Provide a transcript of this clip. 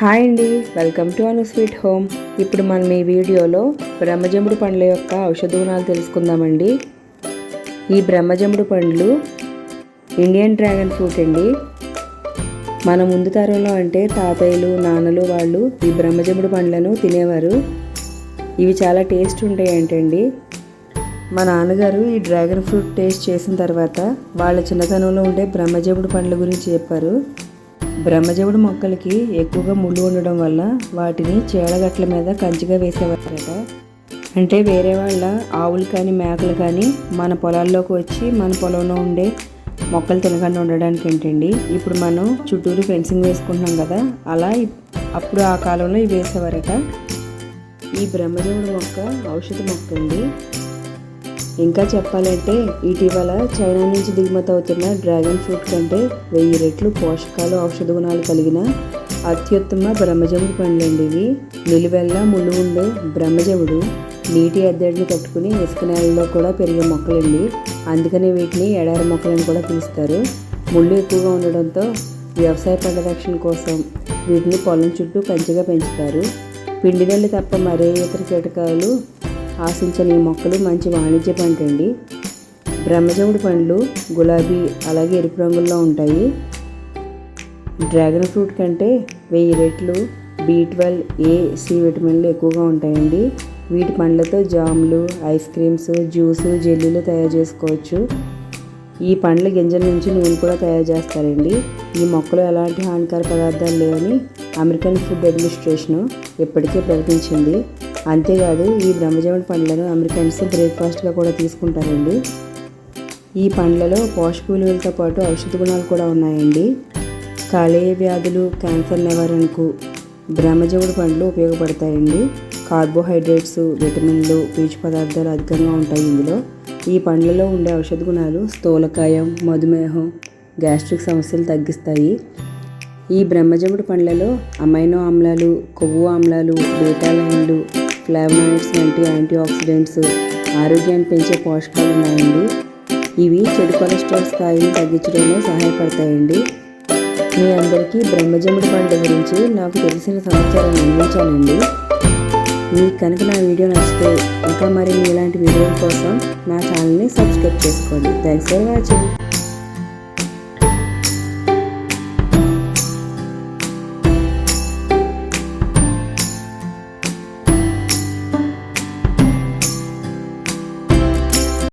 Hi అండి welcome to Anu sweet home. ఇప్పుడు మనం ఈ వీడియోలో బ్రహ్మజముడు పండ్ల యొక్క ఔషధ గుణాలు తెలుసుకుందామండి. ఈ బ్రహ్మజముడు పండ్లు ఇండియన్ డ్రాగన్ ఫ్రూట్ అండి. మన ముందు తరంలో అంటే తాతయ్యలు నాన్నలు వాళ్ళు ఈ బ్రహ్మజముడు పండ్లను తినేవారు. ఇవి చాలా టేస్ట్ ఉంటాయంటండి మా నాన్నగారు ఈ డ్రాగన్ ఫ్రూట్ టేస్ట్ చేసిన తర్వాత వాళ్ళ చిన్నతనంలో ఉండే బ్రహ్మజముడు పండ్ల గురించి చెప్పారు. బ్రహ్మజవుడు మొక్కలకి ఎక్కువగా ముళ్ళు ఉండడం వల్ల వాటిని చీడగట్ల మీద కంచిగా వేసేవారట. అంటే వేరే వాళ్ళ ఆవులు కానీ మేకలు కానీ మన పొలాల్లోకి వచ్చి మన పొలంలో ఉండే మొక్కలు తినకుండా ఉండడానికి ఏంటండి? ఇప్పుడు మనం చుట్టూరు ఫెన్సింగ్ వేసుకుంటున్నాం కదా అలా అప్పుడు ఆ కాలంలో ఇవి వేసేవారట. ఈ బ్రహ్మజవుడు మొక్క ఔషధ మొక్క అండి. ఇంకా చెప్పాలంటే ఇటీవల చైనా నుంచి దిగుమతి అవుతున్న డ్రాగన్ ఫ్రూట్ కంటే వెయ్యి రెట్లు పోషకాలు ఔషధ గుణాలు కలిగిన అత్యుత్తమ బ్రహ్మజముడు పండ్లండి ఇవి నిలువెల్లా ముళ్ళు ఉండే బ్రహ్మజముడు నీటి ఎద్దడిని తట్టుకుని ఇసుక నేలలో కూడా పెరిగే మొక్కలండి. అందుకనే వీటిని ఎడారి మొక్కలని కూడా పిలుస్తారు. ముళ్ళు ఎక్కువగా ఉండడంతో వ్యవసాయ పంట రక్షణ కోసం వీటిని పొలం చుట్టూ కంచిగా పెంచుతారు. పిండి తప్ప మరే ఇతర కీటకాలు ఆశించని మొక్కలు మంచి వాణిజ్య పంట అండి. బ్రహ్మజముడి పండ్లు గులాబీ అలాగే ఎరుపు రంగుల్లో ఉంటాయి. డ్రాగన్ ఫ్రూట్ కంటే వెయ్యి రెట్లు బి ట్వెల్వ్ ఏ సి విటమిన్లు ఎక్కువగా ఉంటాయండి. వీటి పండ్లతో జాములు ఐస్ క్రీమ్స్ జ్యూస్ జెల్లీలు తయారు చేసుకోవచ్చు. ఈ పండ్ల గింజల నుంచి నూనె కూడా తయారు చేస్తారండి. ఈ మొక్కలు ఎలాంటి హానికర పదార్థాలు లేవని అమెరికన్ ఫుడ్ అడ్మినిస్ట్రేషను ఇప్పటికే ప్రకటించింది. అంతేకాదు ఈ బ్రహ్మజముడి పండ్లను అమెరికన్స్ బ్రేక్ఫాస్ట్గా కూడా తీసుకుంటారండి. ఈ పండ్లలో పోషక విలువలతో పాటు ఔషధ గుణాలు కూడా ఉన్నాయండి. కాలేయ వ్యాధులు క్యాన్సర్ నివారణకు బ్రహ్మజముడి పండ్లు ఉపయోగపడతాయండి. కార్బోహైడ్రేట్స్ విటమిన్లు పీచు పదార్థాలు అధికంగా ఉంటాయి ఇందులో. ఈ పండ్లలో ఉండే ఔషధ గుణాలు స్థూలకాయం మధుమేహం గ్యాస్ట్రిక్ సమస్యలు తగ్గిస్తాయి. ఈ బ్రహ్మజముడి పండ్లలో అమైనో ఆమ్లాలు కొవ్వు ఆమ్లాలు బీటాలైన్లు ఫ్లావనాయిడ్స్ వంటి యాంటీ ఆక్సిడెంట్స్ ఆరోగ్యాన్ని పెంచే పోషకాలు ఉన్నాయండి. ఇవి చెడు కొలెస్ట్రాల్ స్థాయిని తగ్గించడంలో సహాయపడతాయండి. మీ అందరికీ బ్రహ్మజముడి పంట గురించి నాకు తెలిసిన సమాచారాన్ని అందించానండి మీకు కనుక నా వీడియో నచ్చితే ఇంకా మరిన్ని ఇలాంటి వీడియోల కోసం నా ఛానల్ని సబ్స్క్రైబ్ చేసుకోండి. Thanks for watching.